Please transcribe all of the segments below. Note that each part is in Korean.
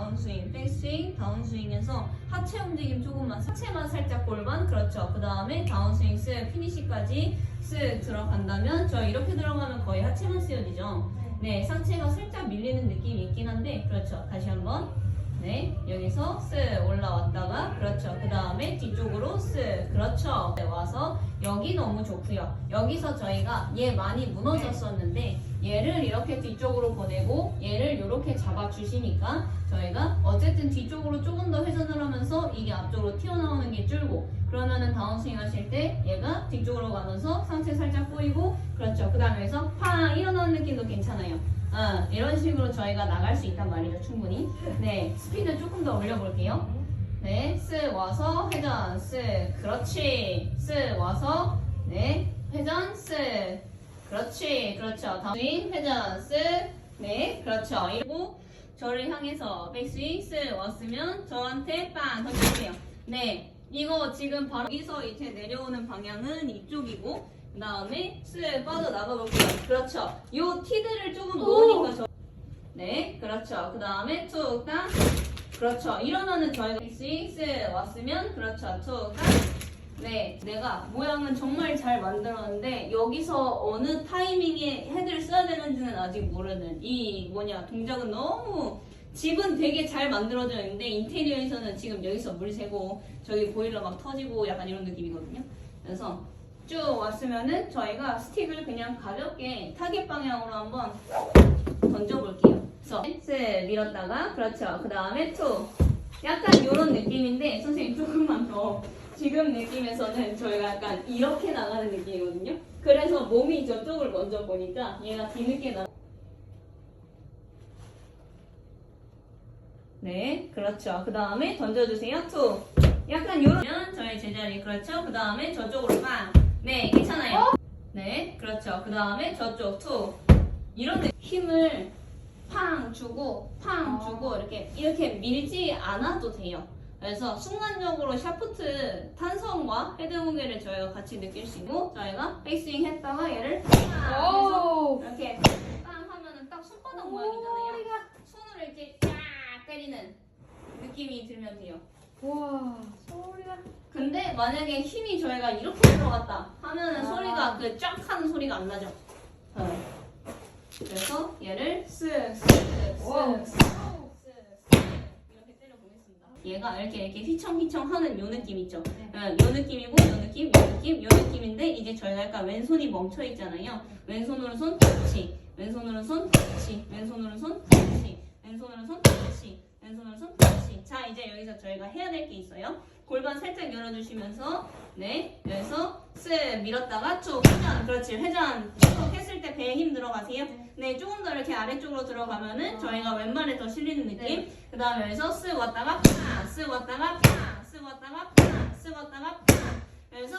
다운스윙, 백스윙, 다운스윙에서 하체 움직임 조금만, 하체만 살짝 골반, 그렇죠. 그 다음에 다운스윙 쓱, 피니시까지 쓱 들어간다면 저 이렇게 들어가면 거의 하체만 쓰여지죠. 네, 상체가 살짝 밀리는 느낌이 있긴 한데, 그렇죠. 다시 한번. 네, 여기서 쓱 올라왔다가, 그렇죠. 그 다음에 뒤쪽으로 쓱, 그렇죠. 네, 와서 여기 너무 좋고요. 여기서 저희가 얘 많이 무너졌었는데, 얘를 이렇게 뒤쪽으로 보내고 얘를 이렇게 잡아주시니까 저희가 어쨌든 뒤쪽으로 조금 더 회전을 하면서 이게 앞쪽으로 튀어나오는 게 줄고 그러면은 다운스윙 하실 때 얘가 뒤쪽으로 가면서 상체 살짝 꼬이고 그렇죠 그 다음에 여기서 팡 일어나는 느낌도 괜찮아요 어, 이런 식으로 저희가 나갈 수 있단 말이죠 충분히 네 스피드 조금 더 올려볼게요 네, 쓱 와서 회전, 쓱, 그렇지, 쓱 와서, 네, 회전, 쓱, 그렇지, 그렇죠. 다음 회전, 쓱, 네, 그렇죠. 이러고 저를 향해서 백스윙, 쓱 왔으면 저한테 빵 던져주세요. 네, 이거 지금 바로 여기서 이제 내려오는 방향은 이쪽이고, 그 다음에 쓱 빠져나가 볼게요. 그렇죠. 요 티드를 조금 놓으니까 저, 네, 그렇죠. 그 다음에 툭, 땅, 그렇죠. 이러면은 저희가 쓱 왔으면 그렇죠. 툭, 땅. 네, 내가 모양은 정말 잘 만들었는데 여기서 어느 타이밍에 헤드를 써야 되는지는 아직 모르는 이 뭐냐 동작은 너무 집은 되게 잘 만들어져 있는데 인테리어에서는 지금 여기서 물 새고 저기 보일러 막 터지고 약간 이런 느낌이거든요. 그래서 쭉 왔으면은 저희가 스틱을 그냥 가볍게 타겟 방향으로 한번 던져볼게요. 그래서 스 밀었다가 그렇죠. 그 다음에 투 약간 이런 느낌인데 선생님 조금만 더 지금 느낌에서는 저희가 약간 이렇게 나가는 느낌이거든요. 그래서 몸이 저쪽을 먼저 보니까 얘가 뒤늦게 나. 네, 그렇죠. 그 다음에 던져주세요. 투. 약간 요런 저희 제자리 그렇죠. 그 다음에 저쪽으로 빵. 네, 괜찮아요. 네, 그렇죠. 그 다음에 저쪽 투. 이런 느- 힘을 팡 주고 팡 주고 이렇게 이렇게 밀지 않아도 돼요. 그래서 순간적으로 샤프트 탄성과 헤드 무게를 저희가 같이 느낄 수 있고 저희가 백스윙 했다가 얘를 팡. 이렇게 빵 하면은 딱 손바닥 모양이잖아요. 손으로 이렇게 쫙 때리는 느낌이 들면 돼요. 와 소리가 근데 만약에 힘이 저희가 이렇게 들어갔다 하면은 아. 소리가 그 쫙 하는 소리가 안 나죠. 어. 그래서 얘를 와우. 이렇게 때려 보겠습니다. 얘가 이렇게 이렇게 휘청휘청 하는 요 느낌 있죠. 네. 어, 요 느낌이고 요 느낌, 요 느낌, 요 느낌인데 이제 저희가 약간 왼손이 멈춰 있잖아요. 왼손으로 손 터치, 왼손으로 손 터치, 왼손으로 손 터치, 왼손으로 손 터치, 왼손으로 손 터치. 자 이제 여기서 저희가 해야 될 게 있어요. 골반 살짝 열어주시면서 네 여기서 쓱 밀었다가 쭉 회전 그렇지 회전 쭉 했을 때 배에 힘 들어가세요. 네 조금 더 이렇게 아래쪽으로 들어가면은 저희가 왼발에 더 실리는 느낌. 그 다음에 여기서 쓱 왔다가 팍쓱 왔다가 팍쓱 왔다가 팍쓱 왔다가 팍 그래서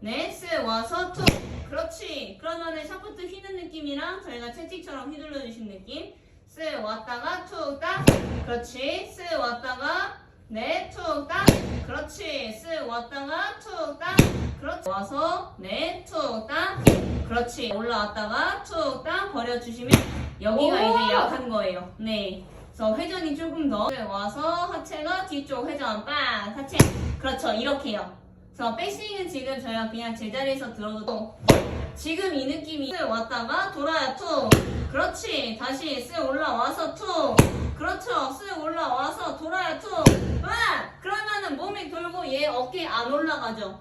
네 쓱 와서 툭 그렇지 그러면은 샤프트 휘는 느낌이랑 저희가 채찍처럼 휘둘러 주신 느낌 쓱 왔다가 툭 딱 그렇지. 쓱 왔다가 네 툭 딱 그렇지. 쓱 왔다가 툭 딱 그렇지. 와서 네 툭 딱 그렇지. 올라왔다가 툭 딱 버려주시면 여기가 오! 이제 약한 거예요. 네. 그래서 회전이 조금 더. 네, 와서 하체가 뒤쪽 회전. 빵! 하체. 그렇죠. 이렇게요. 그래서 백스윙은 지금 저희가 그냥 제자리에서 들어도 지금 이 느낌이 쓱 왔다가 돌아야 툭 그렇지. 다시 쓱 올라와서 툭 그렇죠 쓱 올라와서 돌아야 툭 와! 그러면은 몸이 돌고 얘 어깨 안 올라가죠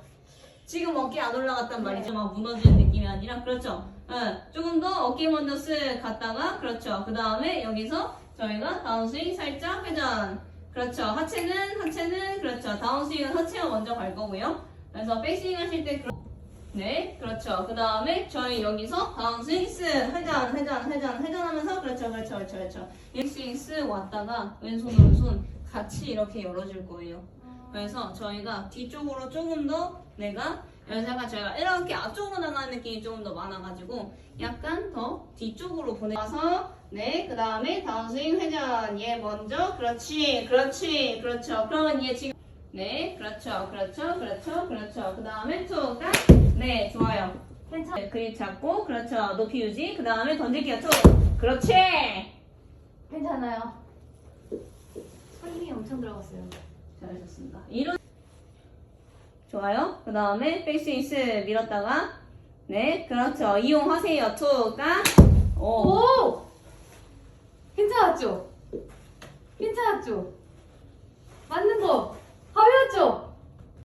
지금 어깨 안 올라갔단 말이죠. 막 무너지는 느낌이 아니라. 그렇죠? 응, 조금 더 어깨 먼저 쓱 갔다가 그렇죠. 그 다음에 여기서 저희가 다운스윙 살짝 회전. 그렇죠. 하체는 하체는 그렇죠. 다운스윙은 하체가 먼저 갈 거고요. 그래서 백스윙 하실 때 그렇- 네, 그렇죠. 그 다음에 저희 여기서 다운스윙 쓱 회전, 회전, 회전, 회전하면서 그렇죠, 그렇죠, 그렇죠, 그렇죠. 백스윙 쓱 왔다가 왼손, 오른손 같이 이렇게 열어줄 거예요. 그래서 저희가 뒤쪽으로 조금 더 내가 여기다가 저희가 이렇게 앞쪽으로 나가는 느낌이 조금 더 많아가지고 약간 더 뒤쪽으로 보내서 네, 그 다음에 다운스윙 회전 얘 먼저 그렇지, 그렇지, 그렇죠. 그러면 얘 지금 네, 그렇죠, 그렇죠, 그렇죠, 그렇죠. 그 다음에 툭, 딱. 네, 좋아요. 괜찮아. 네, 그립 잡고, 그렇죠. 높이 유지. 그 다음에 던질게요, 툭. 그렇지. 괜찮아요. 들어갔어요. 잘하셨습니다. 이런 좋아요. 그 다음에 백스윙스 밀었다가 네 그렇죠. 이용하세요. 투가 오. 오! 괜찮았죠? 괜찮았죠? 맞는 거! 가벼웠죠?